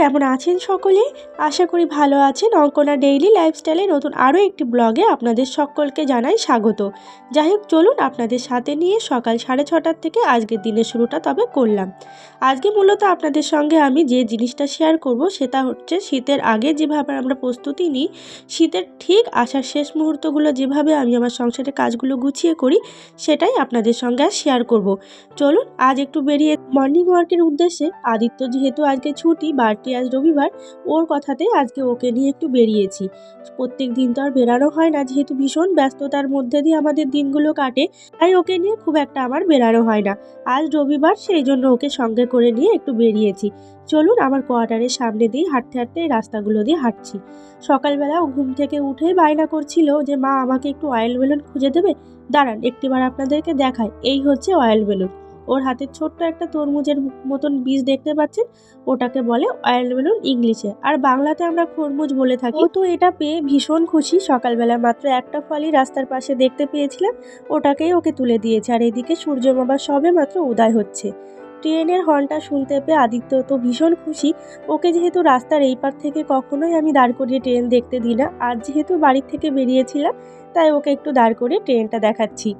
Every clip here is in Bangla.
কেমন আছেন সকলে? আশা করি ভালো আছেন। অঙ্কনা ডেইলি লাইফস্টাইলে নতুন আরও একটি ব্লগে আপনাদের সকলকে জানাই স্বাগত। যাই হোক, চলুন আপনাদের সাথে নিয়ে সকাল সাড়ে ছটার থেকে আজকের দিনের শুরুটা তবে করলাম। আজকে মূলত আপনাদের সঙ্গে আমি যে জিনিসটা শেয়ার করব সেটা হচ্ছে শীতের আগে যেভাবে আমরা প্রস্তুতি নিই, শীতের ঠিক আসার শেষ মুহূর্তগুলো যেভাবে আমি আমার সংসারের কাজগুলো গুছিয়ে করি, সেটাই আপনাদের সঙ্গে শেয়ার করব। চলুন, আজ একটু বেরিয়ে মর্নিং ওয়ার্কের উদ্দেশ্যে আদিত্য যেহেতু আজকে ছুটি বারটি আজ রবিবার, ওর কথাতে আজকে ওকে নিয়ে একটু বেরিয়েছি। প্রত্যেক দিন তো আর বেরানো হয় না, যেহেতু ভীষণ ব্যস্ততার মধ্যে দিয়ে আমাদের দিনগুলো কাটে, তাই ওকে নিয়ে খুব একটা আমার বেরানো হয় না। আজ রবিবার, সেই জন্য ওকে সঙ্গে করে নিয়ে একটু বেরিয়েছি। চলুন, আমার কোয়ার্টারের সামনে দিয়ে হাঁটতে হাঁটতে রাস্তাগুলো দিয়ে হাঁটছি। সকালবেলা ও ঘুম থেকে উঠেই বায়না করছিল যে, মা, আমাকে একটু অয়েল বেলুন খুঁজে দেবে? দাঁড়ান, একটিবার আপনাদেরকে দেখায় এই হচ্ছে অয়েল বেলুন ওর হাতে ছোট্ট একটা তরমুজের মতন বীজ দেখতে পাচ্ছেন? ওটাকে বলে অয়েল বেলুন ইংলিশে আর বাংলাতে আমরা খরমুজ বলে থাকি। তো এটা পেয়ে ভীষণ খুশি। সকালবেলা মাত্র একটা ফলই রাস্তার পাশে দেখতে পেয়েছিলাম। ওটাকেই ওকে তুলে দিয়েছে। আর এদিকে সূর্য বাবা সবে মাত্র উদয় হচ্ছে। ট্রেনের হর্নটা শুনতে পেয়ে আদিত্য তো ভীষণ খুশি। ওকে যেহেতু রাস্তার এই পার থেকে কখনোই আমি দাঁড় করিয়ে ট্রেন দেখতে দিই না। আর যেহেতু বাড়ির থেকে বেরিয়েছিলাম, তাই ওকে একটু দাঁড় করে ট্রেনটা দেখাচ্ছি।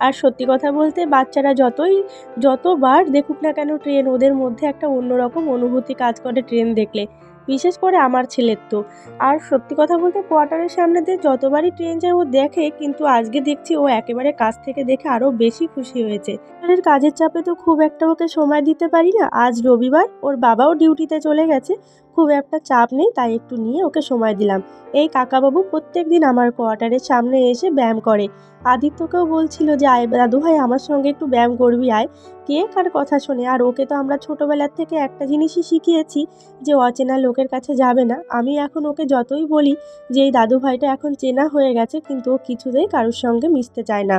আর সত্যি কথা বলতে বাচ্চারা যতই, যতবার দেখুক না কেন, ট্রেন ওদের মধ্যে একটা অন্যরকম অনুভূতি কাজ করে ট্রেন দেখলে। বিশেষ করে আমার ছেলের তো। আর সত্যি কথা বলতে কোয়ার্টারের সামনে দিয়ে যতবারই ট্রেন যায়, ও দেখে, কিন্তু আজকে দেখছি ও একেবারে কাছ থেকে দেখে আরও বেশি খুশি হয়েছে। ওদের কাজের চাপে তো খুব একটা ওকে সময় দিতে পারি না। আজ রবিবার, ওর বাবাও ডিউটিতে চলে গেছে। খুব একটা চাপ নেই, তাই একটু নিয়ে ওকে সময় দিলাম। এই কাকাবাবু প্রত্যেক দিন আমার কোয়ার্টারের সামনে এসে ব্যায়াম করে। আদিত্যকেও বলছিল যে, আয় দাদু ভাই, আমার সঙ্গে একটু ব্যায়াম করবি, আয়। কে কার কথা শোনে? আর ওকে তো আমরা ছোটোবেলার থেকে একটা জিনিসই শিখিয়েছি যে, অচেনা লোকের কাছে যাবে না। আমি এখন ওকে যতই বলি যে, এই দাদু ভাইটা এখন চেনা হয়ে গেছে, কিন্তু ও কিছুতেই কারোর সঙ্গে মিশতে চায় না।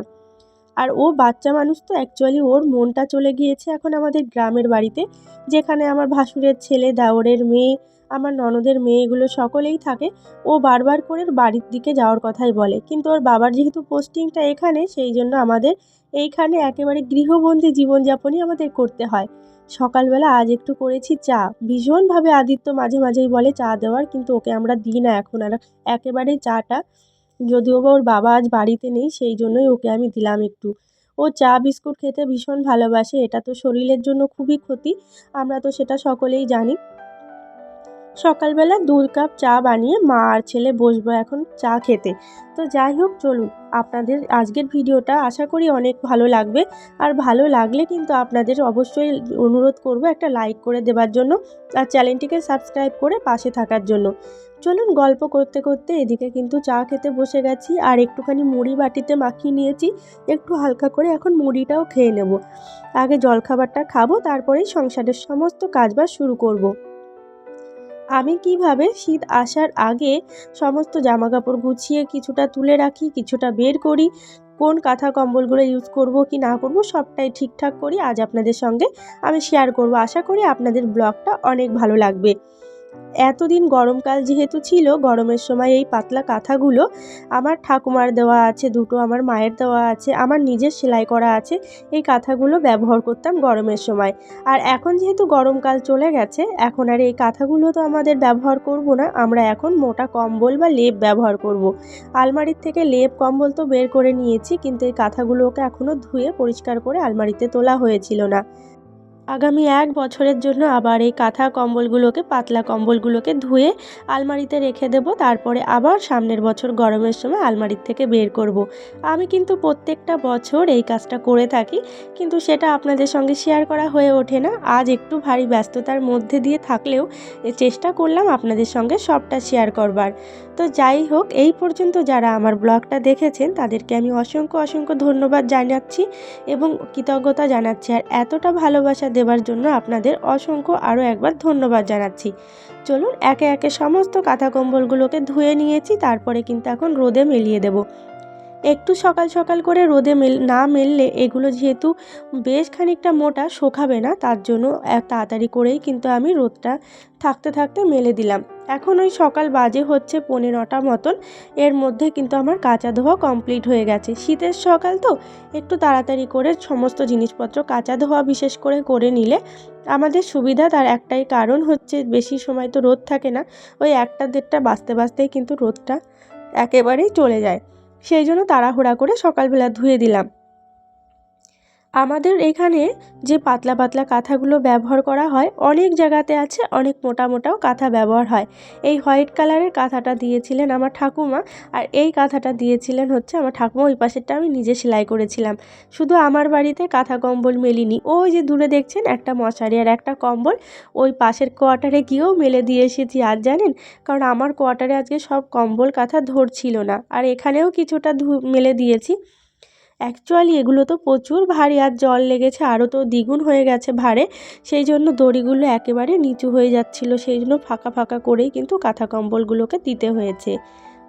আর ও বাচ্চা মানুষ তো অ্যাকচুয়ালি ওর মনটা চলে গিয়েছে এখন আমাদের গ্রামের বাড়িতে, যেখানে আমার ভাসুরের ছেলে, দাওরের মেয়ে, আমার ননদের মেয়েগুলো সকলেই থাকে। ও বারবার করে বাড়ির দিকে যাওয়ার কথাই বলে। কিন্তু ওর বাবার যেহেতু পোস্টিংটা এখানে, সেই জন্য আমাদের এইখানে একেবারে গৃহবন্দী জীবনযাপনই আমাদের করতে হয়। সকালবেলা আজ একটু করেছি চা। ভীষণভাবে আদিত্য মাঝে মাঝেই বলে চা দেওয়ার, কিন্তু ওকে আমরা দিই না এখন আর। একেবারেই চাটা যদিও বা ওর বাবা আজ বাড়িতে নেই, সেই জন্যই ওকে আমি দিলাম একটু। ও চা, বিস্কুট খেতে ভীষণ ভালোবাসে, এটা তো শরীরের জন্য খুবই ক্ষতি, আমরা তো সেটা সকলেই জানি। সকালবেলা দু কাপ চা বানিয়ে মা আর ছেলে বসবো এখন চা খেতে। তো যাই হোক, চলুন। আপনাদের আজকের ভিডিওটা আশা করি অনেক ভালো লাগবে। আর ভালো লাগলে কিন্তু আপনাদের অবশ্যই অনুরোধ করব একটা লাইক করে দেবার জন্য আর চ্যানেলটিকে সাবস্ক্রাইব করে পাশে থাকার জন্য। চলুন, গল্প করতে করতে এদিকে কিন্তু চা খেতে বসে গেছি আর একটুখানি মুড়ি বাটিতে মাখিয়ে নিয়েছি। একটু হালকা করে এখন মুড়িটাও খেয়ে নেব। আগে জলখাবারটা খাব, তারপরেই সংসারের সমস্ত কাজবাজ শুরু করব। আমি কীভাবে শীত আসার আগে সমস্ত জামা কাপড় গুছিয়ে কিছুটা তুলে রাখি, কিছুটা বের করি, কোন কাঁথা কম্বলগুলো ইউজ করব, কি না করব, সবটাই ঠিকঠাক করি, আজ আপনাদের সঙ্গে আমি শেয়ার করব। আশা করি আপনাদের ব্লগটা অনেক ভালো লাগবে। এতদিন গরমকাল যেহেতু ছিল, গরমের সময় এই পাতলা কাঁথাগুলো আমার ঠাকুমার দেওয়া আছে, দুটো আমার মায়ের দেওয়া আছে, আমার নিজের সেলাই করা আছে, এই কাঁথাগুলো ব্যবহার করতাম গরমের সময় আর এখন যেহেতু গরমকাল চলে গেছে, এখন আর এই কাঁথাগুলো তো আমাদের ব্যবহার করব না, আমরা এখন মোটা কম্বল বা লেপ ব্যবহার করব। আলমারির থেকে লেপ কম্বল তো বের করে নিয়েছি, কিন্তু এই কাঁথাগুলোকে এখনও ধুয়ে পরিষ্কার করে আলমারিতে তোলা হয়েছিল না আগামী এক বছরের জন্য আবার এই কাঁথা কম্বলগুলোকে, পাতলা কম্বলগুলোকে ধুয়ে আলমারিতে রেখে দেব। তারপরে আবার সামনের বছর গরমের সময় আলমারির থেকে বের করব। আমি কিন্তু প্রত্যেকটা বছর এই কাজটা করে থাকি, কিন্তু সেটা আপনাদের সঙ্গে শেয়ার করা হয়ে ওঠে না। আজ একটু ভারী ব্যস্ততার মধ্যে দিয়ে থাকলেও চেষ্টা করলাম আপনাদের সঙ্গে সবটা শেয়ার করবার। তো যাই হোক, এই পর্যন্ত যারা আমার ব্লগটা দেখেছেন, তাদেরকে আমি অসংখ্য অসংখ্য ধন্যবাদ জানাচ্ছি এবং কৃতজ্ঞতা জানাচ্ছি। আর এতটা ভালোবাসা দেওয়ার জন্য আপনাদের অসংখ্য আরও একবার ধন্যবাদ জানাচ্ছি। চলুন, একে একে সমস্ত কাঁথা কম্বলগুলোকে ধুয়ে নিয়েছি, তারপরে কিন্তু এখন রোদে মেলিয়ে দেব। একটু সকাল সকাল করে রোদে মেল, না মেললে এগুলো যেহেতু বেশ খানিকটা মোটা, শোকাবে না, তার জন্য তাড়াতাড়ি করেই কিন্তু আমি রোদটা থাকতে থাকতে মেলে দিলাম। এখন ওই সকাল বাজে হচ্ছে পনেরোটা মতন। এর মধ্যে কিন্তু আমার কাঁচা ধোয়া কমপ্লিট হয়ে গেছে। শীতের সকাল তো, একটু তাড়াতাড়ি করে সমস্ত জিনিসপত্র কাঁচা ধোয়া বিশেষ করে করে নিলে আমাদের সুবিধা তার একটাই কারণ হচ্ছে বেশি সময় তো রোদ থাকে না। ওই একটা দেড়টা বাজতে বাজতেই কিন্তু রোদটা একেবারেই চলে যায়। সেই জন্য তাড়াহুড়া করে সকালবেলা ধুয়ে দিলাম। আমাদের এখানে যে পাতলা পাতলা কাঁথাগুলো ব্যবহার করা হয়, অনেক জায়গাতে আছে, অনেক মোটা মোটাও কাঁথা ব্যবহার হয়। এই হোয়াইট কালারের কাঁথাটা দিয়েছিলেন আমার ঠাকুমা আর এই কাঁথাটা দিয়েছিলেন হচ্ছে আমার ঠাকুমা, ওই পাশেরটা আমি নিজে সেলাই করেছিলাম। শুধু আমার বাড়িতে কাঁথা কম্বল মেলিনি। ওই যে দূরে দেখছেন, একটা মশারি আর একটা কম্বল, ওই পাশের কোয়ার্টারে গিয়েও মেলে দিয়ে এসেছি আর জানেন? কারণ আমার কোয়ার্টারে আজকে সব কম্বল কাঁথা ধরছিল না। আর এখানেও কিছুটা মেলে দিয়েছি। অ্যাকচুয়ালি এগুলো তো প্রচুর ভারী আর জল লেগেছে আরও তো দ্বিগুণ হয়ে গেছে ভারে। সেই জন্য দড়িগুলো একেবারে নিচু হয়ে যাচ্ছিল, সেই জন্য ফাঁকা ফাঁকা করেই কিন্তু কাঁথা কম্বলগুলোকে দিতে হয়েছে।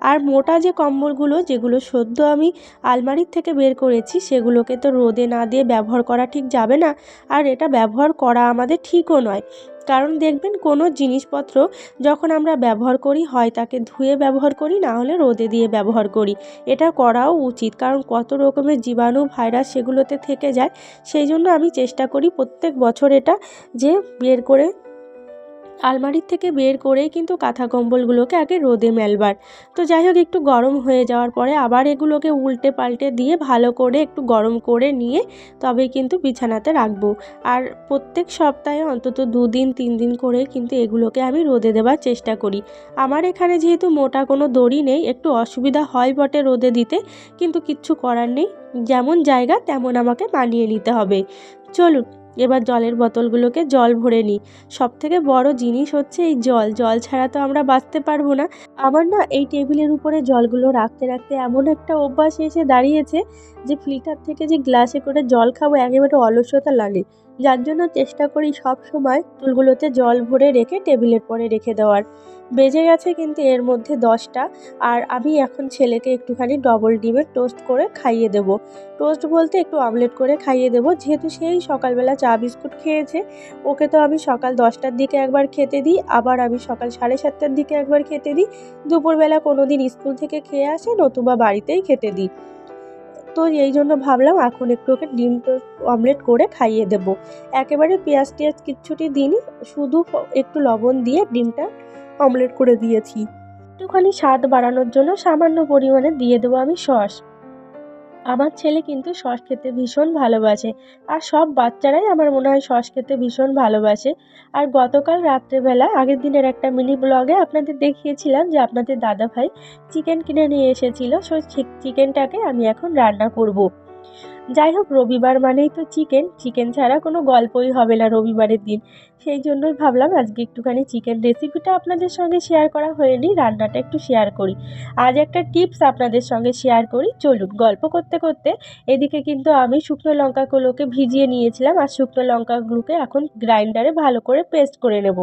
আর মোটা যে কম্বলগুলো, যেগুলো সদ্য আমি আলমারির থেকে বের করেছি, সেগুলোকে তো রোদে না দিয়ে ব্যবহার করা ঠিক যাবে না। আর এটা ব্যবহার করা আমাদের ঠিকও নয়। কারণ দেখবেন কোনো জিনিসপত্র যখন আমরা ব্যবহার করি, হয় তাকে ধুয়ে ব্যবহার করি, না হলে রোদে দিয়ে ব্যবহার করি। এটা করাও উচিত, কারণ কত রকমের জীবাণু, ভাইরাস সেগুলোতে থেকে যায়। সেই জন্য আমি চেষ্টা করি প্রত্যেক বছর এটা যে বের করে আলমারির থেকে বের করেই কিন্তু কাঁথা কম্বলগুলোকে আগে রোদে মেলবার। তো যাই হোক, একটু গরম হয়ে যাওয়ার পরে আবার এগুলোকে উল্টে পাল্টে দিয়ে ভালো করে একটু গরম করে নিয়ে তবেই কিন্তু বিছানাতে রাখব। আর প্রত্যেক সপ্তাহে অন্তত দুদিন তিন দিন করে কিন্তু এগুলোকে আমি রোদে দেওয়ার চেষ্টা করি। আমার এখানে যেহেতু মোটা কোনো দড়ি নেই, একটু অসুবিধা হয় বটে রোদে দিতে, কিন্তু কিচ্ছু করার নেই। যেমন জায়গা, তেমন আমাকে মানিয়ে নিতে হবে। চলুন। এবার জলের বোতলগুলোকে জল ভরে নিই। সব থেকে বড় জিনিস হচ্ছে এই জল। জল ছাড়া তো আমরা বাঁচতে পারব না। আমার না এই টেবিলের উপরে জলগুলো রাখতে রাখতে এমন একটা অভ্যাস এসে দাঁড়িয়েছে যে ফিল্টার থেকে যে গ্লাসে করে জল খাব একেবারে অলসতা লাগে। যার জন্য চেষ্টা করি সব সময় তুলগুলোতে জল ভরে রেখে টেবিলের পরে রেখে দেওয়ার। বেজে গেছে কিন্তু এর মধ্যে দশটা আর আমি এখন ছেলেকে একটুখানি ডবল ডিমের টোস্ট করে খাইয়ে দেব। টোস্ট বলতে একটু অমলেট করে খাইয়ে দেবো। যেহেতু সেই সকালবেলা চা বিস্কুট খেয়েছে, ওকে তো আমি সকাল দশটার দিকে একবার খেতে দিই, আবার আমি সকাল সাড়ে সাতটার দিকে একবার খেতে দিই। দুপুরবেলা কোনো দিন স্কুল থেকে খেয়ে আসে নতুবা বাড়িতেই খেতে দিই। তো এই জন্য ভাবলাম এখন একটু ওকে ডিম অমলেট করে খাইয়ে দেব। একেবারে পেঁয়াজ টিয়াজ কিচ্ছুটি দিইনি, শুধু একটু লবণ দিয়ে ডিমটা অমলেট করে দিয়েছি। একটুখানি স্বাদ বাড়ানোর জন্য সামান্য পরিমাণে দিয়ে দেবো আমি সস। আমার ছেলে কিন্তু সস খেতে ভীষণ ভালোবাসে। আর সব বাচ্চারাই আমার মনে হয় সস খেতে ভীষণ ভালোবাসে। আর গতকাল রাত্রেবেলা, আগের দিনের একটা মিনি ব্লগে আপনাদের দেখিয়েছিলাম যে আপনাদের দাদাভাই চিকেন কিনে নিয়ে এসেছিল। সেই চিকেনটাকে আমি এখন রান্না করব। যাই হোক রবিবার মানেই তো চিকেন চিকেন ছাড়া কোনো গল্পই হবে না রবিবারের দিন। সেই জন্যই ভাবলাম আজকে একটুখানি চিকেন রেসিপিটা আপনাদের সঙ্গে শেয়ার করা হয়নি রান্নাটা একটু শেয়ার করি। আজ একটা টিপস আপনাদের সঙ্গে শেয়ার করি। চলুন, গল্প করতে করতে এদিকে কিন্তু আমি শুকনো লঙ্কাগুলোকে ভিজিয়ে নিয়েছিলাম, আর শুকনো লঙ্কাগুলোকে এখন গ্রাইন্ডারে ভালো করে পেস্ট করে নেব।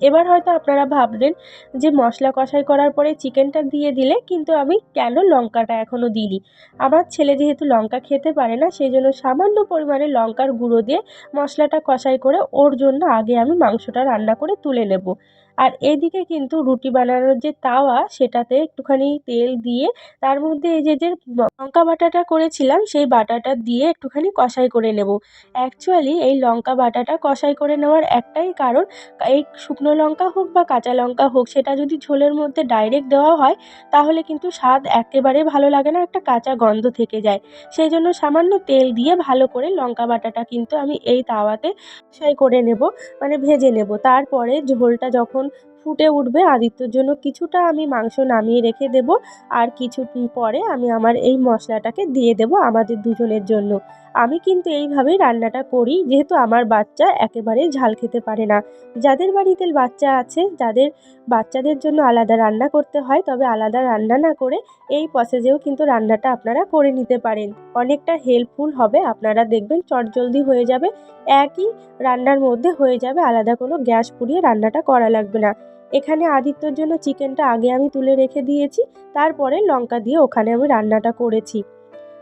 এবার হয়তো আপনারা ভাবলেন যে মশলা কষাই করার পরে চিকেনটা দিয়ে দিলে কিন্তু আমি কেন লঙ্কাটা এখনও দিইনি? আমার ছেলে যেহেতু লঙ্কা খেতে পারে না সেই জন্য সামান্য পরিমাণে লঙ্কার গুঁড়ো দিয়ে মশলাটা কষাই করে ওর জন্য আগে আমি মাংসটা রান্না করে তুলে নেব। আর এদিকে কিন্তু রুটি বানানোর যে তাওয়া, সেটাতে একটুখানি তেল দিয়ে তার মধ্যে এই যে যে লঙ্কা বাটাটা করেছিলাম, সেই বাটাটা দিয়ে একটুখানি কষাই করে নেব। অ্যাকচুয়ালি এই লঙ্কা বাটাটা কষাই করে নেওয়ার একটাই কারণ, এই শুকনো লঙ্কা হোক বা কাঁচা লঙ্কা হোক, সেটা যদি ঝোলের মধ্যে ডাইরেক্ট দেওয়া হয়, তাহলে কিন্তু স্বাদ একেবারে ভালো লাগে না, একটা কাঁচা গন্ধ থেকে যায়। সেই জন্য সামান্য তেল দিয়ে ভালো করে লঙ্কা বাটাটা কিন্তু আমি এই তাওয়াতে কষাই করে নেব মানে ভেজে নেব। তারপরে ঝোলটা যখন ফুটে উঠবে। আদিত্যর জন্য কিছুটা আমি মাংস নামিয়ে রেখে দেব আর কিছু পরে আমি আমার এই মশলাটাকে দিয়ে দেব আমাদের দুজনের জন্য। আমি কিন্তু এইভাবেই রান্নাটা করি, যেহেতু আমার বাচ্চা একেবারে ঝাল খেতে পারে না। যাদের বাড়িতে বাচ্চা আছে, যাদের বাচ্চাদের জন্য আলাদা রান্না করতে হয়, তবে আলাদা রান্না না করে এই প্রসেসেও কিন্তু রান্নাটা আপনারা করে নিতে পারেন। অনেকটা হেল্পফুল হবে, আপনারা দেখবেন চটজলদি হয়ে যাবে। একই রান্নার মধ্যে হয়ে যাবে, আলাদা কোনো গ্যাস পুড়িয়ে রান্নাটা করা লাগবে না। এখানে আদিত্যর জন্য চিকেনটা আগে আমি তুলে রেখে দিয়েছি, তারপরে লঙ্কা দিয়ে ওখানে আমি রান্নাটা করেছি।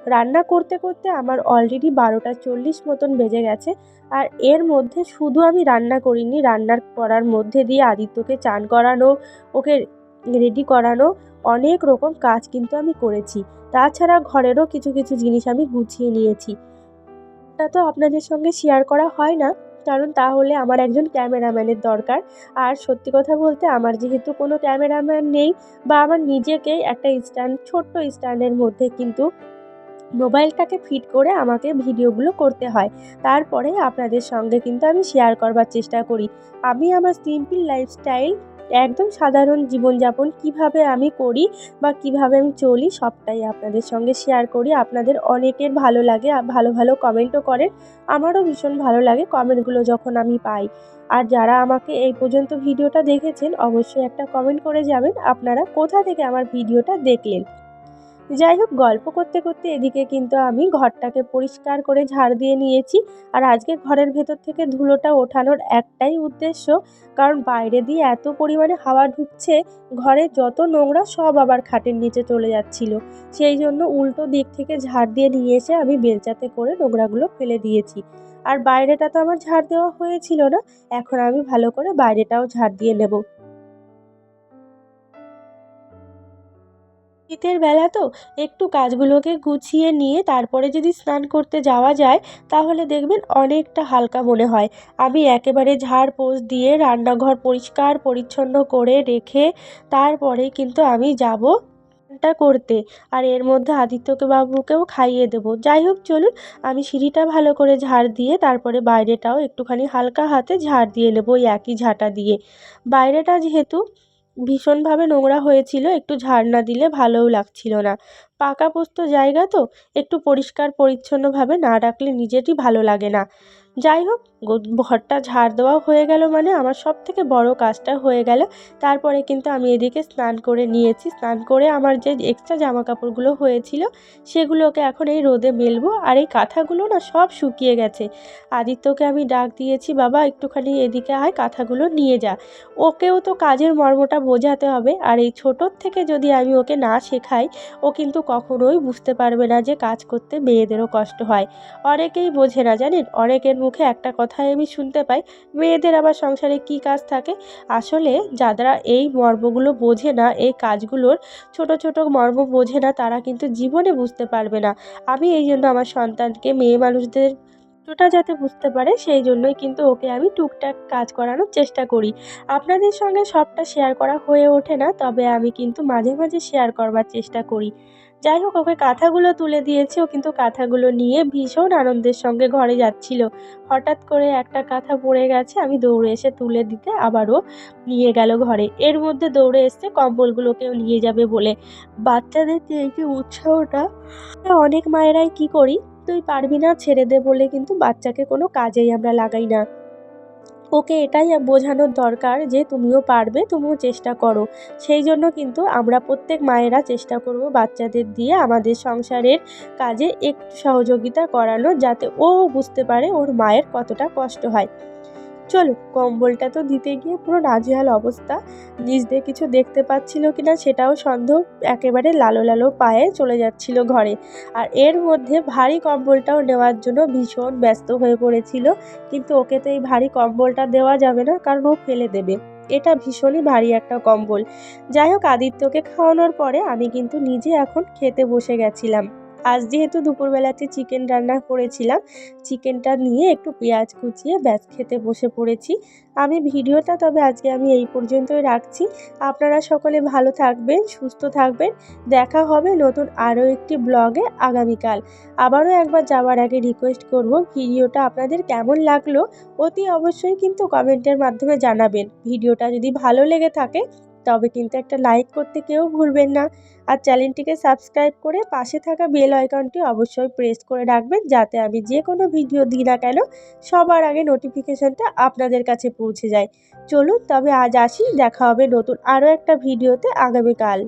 রান্না করতে করতে আমার অলরেডি বারোটা চল্লিশ মতন বেজে গেছে আর এর মধ্যে শুধু আমি রান্না করিনি রান্নার করার মধ্যে দিয়ে আদিত্যকে চান করানো, ওকে রেডি করানো অনেক রকম কাজ কিন্তু আমি করেছি। তাছাড়া ঘরেরও কিছু কিছু জিনিস আমি গুছিয়ে নিয়েছি। তা তো আপনাদের সঙ্গে শেয়ার করা হয় না। কারণ তাহলে আমার একজন ক্যামেরাম্যানের দরকার। আর সত্যি কথা বলতে আমার যেহেতু কোনো ক্যামেরাম্যান নেই বা আমার নিজেকেই একটা স্ট্যান্ড, ছোট্ট স্ট্যান্ডের মধ্যে কিন্তু মোবাইলটাকে ফিট করে আমাকে ভিডিওগুলো করতে হয়। তারপরে আপনাদের সঙ্গে কিন্তু আমি শেয়ার করবার চেষ্টা করি। আমি আমার সিম্পল লাইফস্টাইল একদম সাধারণ জীবনযাপন কীভাবে আমি করি বা কীভাবে আমি চলি সবটাই আপনাদের সঙ্গে শেয়ার করি। আপনাদের অনেকের ভালো লাগে ভালো ভালো কমেন্টও করেন। আমারও ভীষণ ভালো লাগে কমেন্টগুলো যখন আমি পাই। আর যারা আমাকে এই পর্যন্ত ভিডিওটা দেখেছেন, অবশ্যই একটা কমেন্ট করে যাবেন। আপনারা কোথা থেকে আমার ভিডিওটা দেখলেন? যাই হোক, গল্প করতে করতে এদিকে কিন্তু আমি ঘরটাকে পরিষ্কার করে ঝাড় দিয়ে নিয়েছি। আর আজকে ঘরের ভেতর থেকে ধুলোটা ওঠানোর একটাই উদ্দেশ্য, কারণ বাইরে দিয়ে এত পরিমাণে হাওয়া ঢুকছে, ঘরে যত নোংরা সব আবার খাটের নিচে চলে যাচ্ছিল। সেই জন্য উল্টো দিক থেকে ঝাড় দিয়ে নিয়ে এসে আমি বেলচাতে করে নোংরাগুলো ফেলে দিয়েছি। আর বাইরেটা তো আমার ঝাড় দেওয়া হয়েছিল না, এখন আমি ভালো করে বাইরেটাও ঝাড় দিয়ে নেব। শীতের বেলা তো, একটু কাজগুলোকে গুছিয়ে নিয়ে তারপরে যদি স্নান করতে যাওয়া যায়, তাহলে দেখবেন অনেকটা হালকা মনে হয়। আমি একেবারে ঝাড় পোছ দিয়ে রান্নাঘর পরিষ্কার পরিচ্ছন্ন করে রেখে তারপরে কিন্তু আমি যাব টা করতে। আর এর মধ্যে আদিত্যকে বাবুকেও খাইয়ে দেবো। যাই হোক, চলুন, আমি সিঁড়িটা ভালো করে ঝাড় দিয়ে তারপরে বাইরেটাও একটুখানি হালকা হাতে ঝাড় দিয়ে নেব ওই একই ঝাঁটা দিয়ে। বাইরেটা যেহেতু ভীষণভাবে নোংরা হয়েছিল, একটু ঝাড় না দিলে ভালোও লাগছিল না। পাকা পোস্ত জায়গা তো, একটু পরিষ্কার পরিচ্ছন্নভাবে না রাখলে নিজেরই ভালো লাগে না। যাই হোক ঘরটা ঝাড় দেওয়া হয়ে গেল মানে আমার সব থেকে বড় কাজটা হয়ে গেল। তারপরে কিন্তু আমি এদিকে স্নান করে নিয়েছি। স্নান করে আমার যে এক্সট্রা জামা কাপড়গুলো হয়েছিল, সেগুলোকে এখন এই রোদে মেলবো। আর এই কাঁথাগুলো না সব শুকিয়ে গেছে। আদিত্যকে আমি ডাক দিয়েছি, বাবা, একটুখানি এদিকে আয়, কাঁথাগুলো নিয়ে যা। ওকেও তো কাজের মর্মটা বোঝাতে হবে। আর এই ছোটোর থেকে যদি আমি ওকে না শেখাই, ও কিন্তু কখনোই বুঝতে পারবে না যে কাজ করতে মেয়েদেরও কষ্ট হয়। অনেকেই বোঝে না জানেন? অনেকের মুখে একটা কথাই আমি শুনতে পাই। মেয়েদের আবার সংসারে কি কাজ থাকে? আসলে যারা এই মর্মগুলো বোঝে না, এই কাজগুলোর ছোট ছোট মর্ম বোঝে না, তারা কিন্তু জীবনে বুঝতে পারবে না। আমি এই জন্য আমার সন্তানকে মেয়ে মানুষদের কষ্টটা যাতে বুঝতে পারে, সেই জন্যই কিন্তু ওকে আমি টুকটাক কাজ করানোর চেষ্টা করি। আপনাদের সঙ্গে সবটা শেয়ার করা হয়ে ওঠে না, তবে আমি কিন্তু মাঝে মাঝে শেয়ার করবার চেষ্টা করি। যাই হোক, ওকে কাঁথাগুলো তুলে দিয়েছি। ও কিন্তু কাঁথাগুলো নিয়ে ভীষণ আনন্দের সঙ্গে ঘরে যাচ্ছিল। হঠাৎ করে একটা কাঁথা পড়ে গেছে, আমি দৌড়ে এসে তুলে দিতে আবারও নিয়ে গেল ঘরে। এর মধ্যে দৌড়ে এসছে কম্বলগুলোকেও নিয়ে যাবে বলে। বাচ্চাদের যে উৎসাহটা অনেক মায়েরাই কি করি? তুই পারবি না, ছেড়ে দে বলে কিন্তু বাচ্চাকে কোনো কাজেই আমরা লাগাই না। ওকে এটাই বোঝানোর দরকার যে তুমিও পারবে, তুমিও চেষ্টা করো। সেই জন্য কিন্তু আমরা প্রত্যেক মায়েরা চেষ্টা করব বাচ্চাদের দিয়ে আমাদের সংসারের কাজে একটু সহযোগিতা করানো যাতে ও বুঝতে পারে ওর মায়ের কতটা কষ্ট হয়। চলো, কম্বলটা তো দিতে গিয়ে পুরো নাজেহাল অবস্থা। নিজ দিয়ে কিছু দেখতে পাচ্ছিল কি না সেটাও সন্দেহ একেবারে লালো লালো পায়ে চলে যাচ্ছিল ঘরে। আর এর মধ্যে ভারী কম্বলটাও নেওয়ার জন্য ভীষণ ব্যস্ত হয়ে পড়েছিল। কিন্তু ওকে তো এই ভারী কম্বলটা দেওয়া যাবে না, কারণ ও ফেলে দেবে। এটা ভীষণই ভারী একটা কম্বল। যাই হোক, আদিত্যকে খাওয়ানোর পরে আমি কিন্তু নিজে এখন খেতে বসে গেছিলাম। আজ যেহেতু দুপুরবেলাতে চিকেন রান্না করেছিলাম চিকেনটা নিয়ে একটু পেঁয়াজ কুচিয়ে ব্যাস খেতে বসে পড়েছি। আমি ভিডিওটা তবে আজকে আমি এই পর্যন্তই রাখছি। আপনারা সকলে ভালো থাকবেন, সুস্থ থাকবেন। দেখা হবে নতুন আরও একটি ব্লগে আগামীকাল। আবারও একবার যাওয়ার আগে রিকোয়েস্ট করব, ভিডিওটা আপনাদের কেমন লাগল অতি অবশ্যই কিন্তু কমেন্টের মাধ্যমে জানাবেন। ভিডিওটা যদি ভালো লেগে থাকে তবে কিন্তু একটা লাইক করতে কেউ ভুলবেন না। আর চ্যানেলটিকে সাবস্ক্রাইব করে পাশে থাকা বেল আইকনটি অবশ্যই প্রেস করে রাখবেন, যাতে আমি যে কোনো ভিডিও দিই না কেন, সবার আগে নোটিফিকেশানটা আপনাদের কাছে পৌঁছে যায়। চলুন তবে আজ আসি, দেখা হবে নতুন আরও একটা ভিডিওতে আগামীকাল।